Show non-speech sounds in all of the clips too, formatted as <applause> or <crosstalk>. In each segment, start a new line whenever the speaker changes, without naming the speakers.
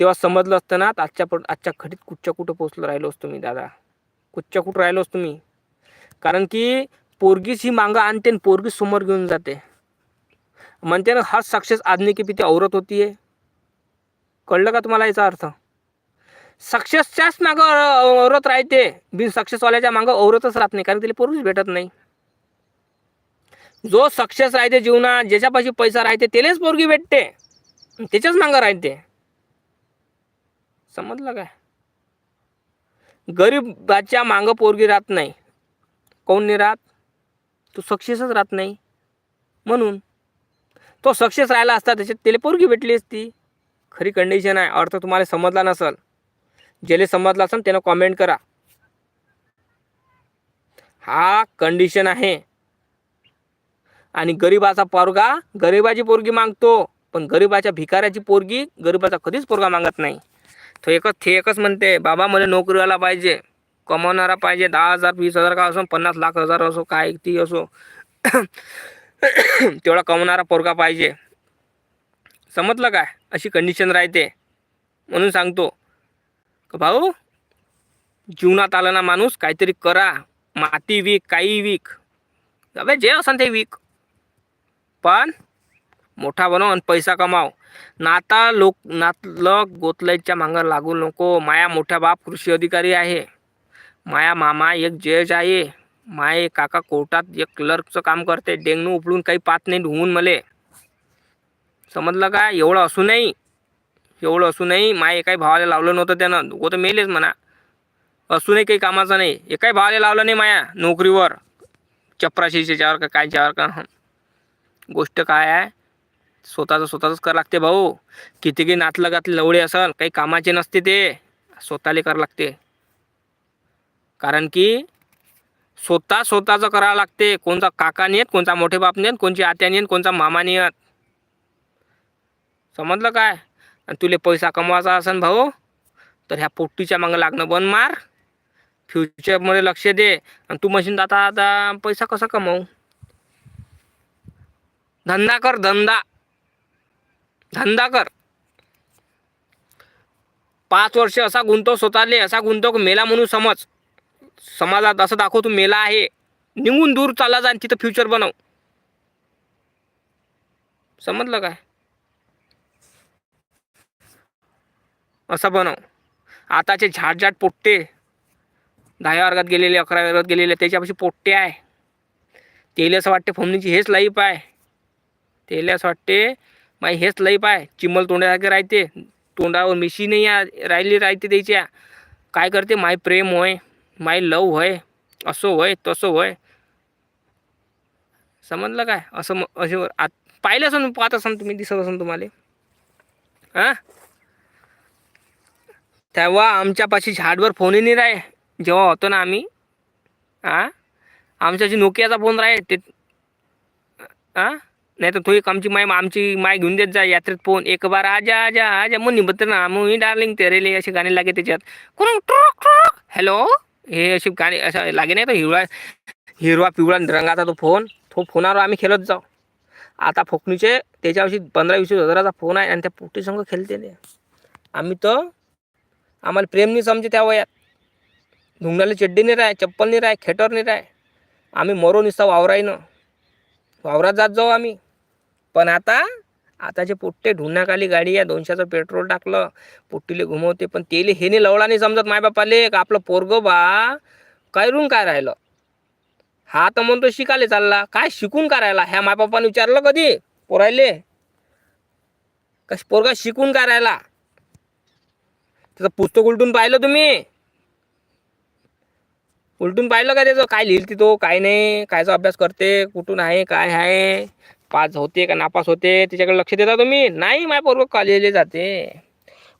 तेव्हा समजलं असतं ना आजच्या पण आजच्या घडीत कुठच्या कुठं पोचलो राहिलो असतो मी दादा. कुठच्या कुठं राहिलो असतो मी. कारण की पोरगीच ही मागं आणते आणि पोरगीच समोर घेऊन जाते. म्हणते ना हर सक्सेस आदमी की पिती औरत होती आहे कळलं का तुम्हाला याचा अर्थ? सक्सेसच्याच मागं औरत राहते. बिन सक्सेसवाल्याच्या मागं औरतच राहत नाही कारण तिला पोरगीच भेटत नाही. जो सक्सेस राहते जीवनात ज्याच्यापाशी पैसा राहते त्यालाच पोरगी भेटते. त्याच्याच मागं राहते. समजलं काय? गरीबाच्या मागं पोरगी राहत नाही. कोण नाही राहत तो सक्सेसच राहत नाही. म्हणून तो सक्सेस राहिला असता त्याच्यात त्याला पोरगी भेटली असती. खरी कंडिशन आहे. अर्थ तुम्हाला समजला नसल ज्याला समजला असेल त्यानं कॉमेंट करा. हा कंडिशन आहे. आणि गरिबाचा पोरगा गरिबाची पोरगी मागतो पण गरिबाच्या भिकाऱ्याची पोरगी गरिबाचा कधीच पोरगा मागत नाही. तो एकच ते एकच म्हणते बाबा मला नोकरीवाला पाहिजे कमवणारा पाहिजे दहा हजार वीस हजार का असो पन्नास लाख हजार असो काय ती असो <clears throat> तेवढा कमवणारा पोरगा पाहिजे. समजलं काय? अशी कंडिशन राहते. म्हणून सांगतो. का भाऊ? जीवनात आला ना माणूस काहीतरी करा. माती विक काही विक. अबे जे असन ते विक. पण मोठा बनव आणि पैसा कमाव. नाता लोक नातलं गोतलाईच्या मागं लागू नको. माया मोठ्या बाप कृषी अधिकारी आहे. माया मामा एक जज आहे. माये काका कोर्टात एक क्लर्कचं काम करते. डेंगणू उपडून काही पात नाही धुवून मले. समजलं का? एवढं असूनही एवढं असूनही माये काही भावाला लावलं नव्हतं त्यानं. दोघं तर मेलेच म्हणा. असूनही काही कामाचं नाही. एकाही भावाला लावलं नाही माया नोकरीवर. चपराशीच्यावर का कायच्यावर का? गोष्ट काय आहे? स्वतःचं स्वतःच करावं लागते भाऊ. किती की नातलं घातलं लवळे असल काही कामाचे नसते ते. स्वतःला करावं लागते. कारण की स्वतः स्वतःचं करावं लागते. कोणता काका नाही येत कोणता मोठे बाप नाही कोणची आत्या नाही येत कोणता मामा नाही येत समजलं काय? आणि तुले पैसा कमवायचा असन भाऊ तर ह्या पोट्टीच्या मागं लागणं बंद मार. फ्युचरमध्ये लक्ष दे. आणि तू मशीन आता आता पैसा कसा कमावू? धंदा कर धंदा. धंदा कर. पाच वर्ष असा गुंतव स्वतःले असा गुंतव मेला म्हणून समज. समाजात असं दाखव तू मेला आहे. निघून दूर चालला जा आणि तिथं फ्युचर बनव. समजलं काय? असं बनव. आताचे झाडझाड पोट्टे. दहाव्या वर्गात गेलेले अकराव्या वर्गात गेलेले त्याच्यापाशी पोट्टे आहे. तेले असं वाटते फोमनीची हेच लाईफ आहे. तेले असं वाटते माय हेच लई पाय चिमल तोंडासारखे राहते. तोंडावर मिशी नाही या राहिली राहते त्याच्या. काय करते? माय प्रेम होय माय लव होय असो होय तसं होय. समजलं काय? असं म असे आत पाहिलं असं पाहत असाल तुम्ही दिसत असाल तुम्हाला. हां? तेव्हा आमच्यापाशी झाडवर फोनही नाही राहे जेव्हा होतो ना आम्ही हां आमच्याशी नोकियाचा फोन राहे ते हां नाही तर तो एक आमची माय आमची माय घेऊन देत जा यात्रेत फोन एक बार आजा आजा आजा मुनी बद्दल ना मुनी डार्लिंग तेरेले असे गाणे लागे त्याच्यात. कोण ट्रॉक ट्रॉक. हॅलो? हे असे गाणे असं लागे नाही तो हिरवा हिरवा पिवळा रंगाचा तो फोन. तो फोनावर आम्ही खेळत जाऊ. आता फोकणीचे त्याच्यावर्षी पंधरा वीस हजाराचा फोन आहे आणि त्या पोटी संघ खेळते ते. आम्ही तर आम्हाला प्रेम नाही समजे त्या वयात. धुंगणाले चड्डी नाही राय चप्पल नाही राय खेटर नाही राय. आम्ही मरो निसता वावराईनं. वावरात जात जाऊ आम्ही. पण आता आताचे पोट्टे ढुण्याखाली गाडी या दोनशेचं पेट्रोल टाकलं पोट्टीले घुमवते पण तेले हे नाही लवळा नाही समजत मायबापाले का आपलं पोरगं बा काय रूम काय राहिलं? हा तर म्हणतो शिकायला चालला. काय शिकून काय राहिला? ह्या मायबापाने विचारलं कधी? पोरायले? कश पोरगा शिकून काय राहिला? त्याचं पुस्तक उलटून पाहिलं तुम्ही? उलटून पाहिलं का त्याचं? काय लिहिलती तो? काय नाही? कायचा अभ्यास करते? कुठून आहे? काय आहे? पास होते का नापास होते तिच्याकडे लक्ष देता तुम्ही? नाही माय पोरगं कॉलेजला जाते.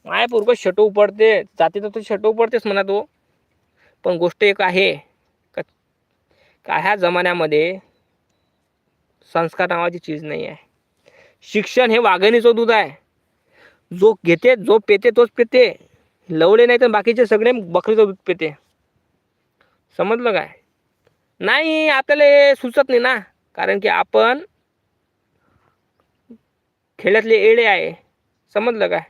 माय शटो उपडते. जाते तर तू शटो उपडतेस म्हणा तो. पण गोष्ट एक आहे का का ह्या जमान्यामध्ये संस्कार नावाची चीज नाही आहे. शिक्षण हे वाघिणीचं दूध आहे. जो घेते जो पेते तोच पेते. लवले नाही तर बाकीचे सगळे बकरीचं दूध पेते. समजलं काय? नाही आपल्याला हे सुचत नाही ना. कारण की आपण खेड्यातले एडे आहे. समजलं काय